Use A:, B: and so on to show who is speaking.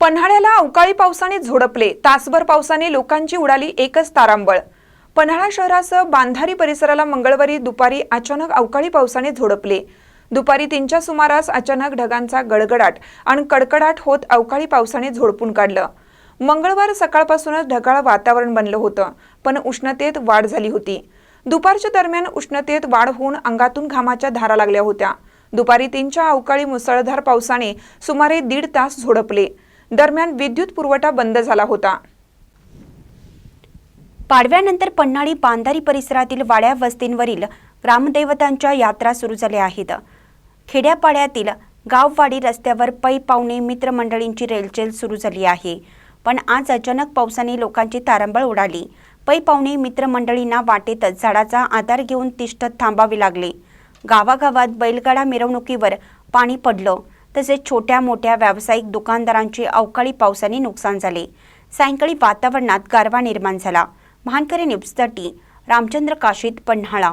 A: पन्हाळ्याला अवकाळी पावसाने झोडपले. तासभर पावसाने लोकांची उडाली एकच तारांबळ. पन्हाळा शहरासह बांधारी परिसराला मंगळवारी दुपारी अचानक अवकाळी पावसाने झोडपले. दुपारी तीनच्या सुमारास अचानक ढगांचा गडगडाट आणि कडकडाट होत अवकाळी पावसाने झोडपून काढलं. मंगळवार सकाळपासूनच ढगाळ वातावरण बनलं होतं पण उष्णतेत वाढ झाली होती. दुपारच्या दरम्यान उष्णतेत वाढ होऊन अंगातून घामाच्या धारा लागल्या होत्या. दुपारी तीनच्या अवकाळी मुसळधार पावसाने सुमारे दीड तास झोडपले. दरम्यान विद्युत पुरवठा बंद झाला होता.
B: पाडव्यानंतर पन्हाळी बांधारी परिसरातील वाड्या वस्तींवरील ग्रामदैवतांच्या यात्रा सुरू झाल्या आहेत. खेड्यापाड्यातील गाववाडी रस्त्यावर पै पावणे मित्रमंडळींची रेलचेल सुरू झाली आहे. पण आज अचानक पावसाने लोकांची तारंबळ उडाली. पै पावणे मित्रमंडळींना वाटेतच झाडाचा आधार घेऊन तिष्ठत थांबावे लागले. गावागावात बैलगाडा मिरवणुकीवर पाणी पडलं. तसेच छोट्या मोठ्या व्यावसायिक दुकानदारांचे अवकाळी पावसाने नुकसान झाले. सायंकाळी वातावरणात गारवा निर्माण झाला. महानकरी न्यूजसाठी रामचंद्र काशीद पन्हाळा.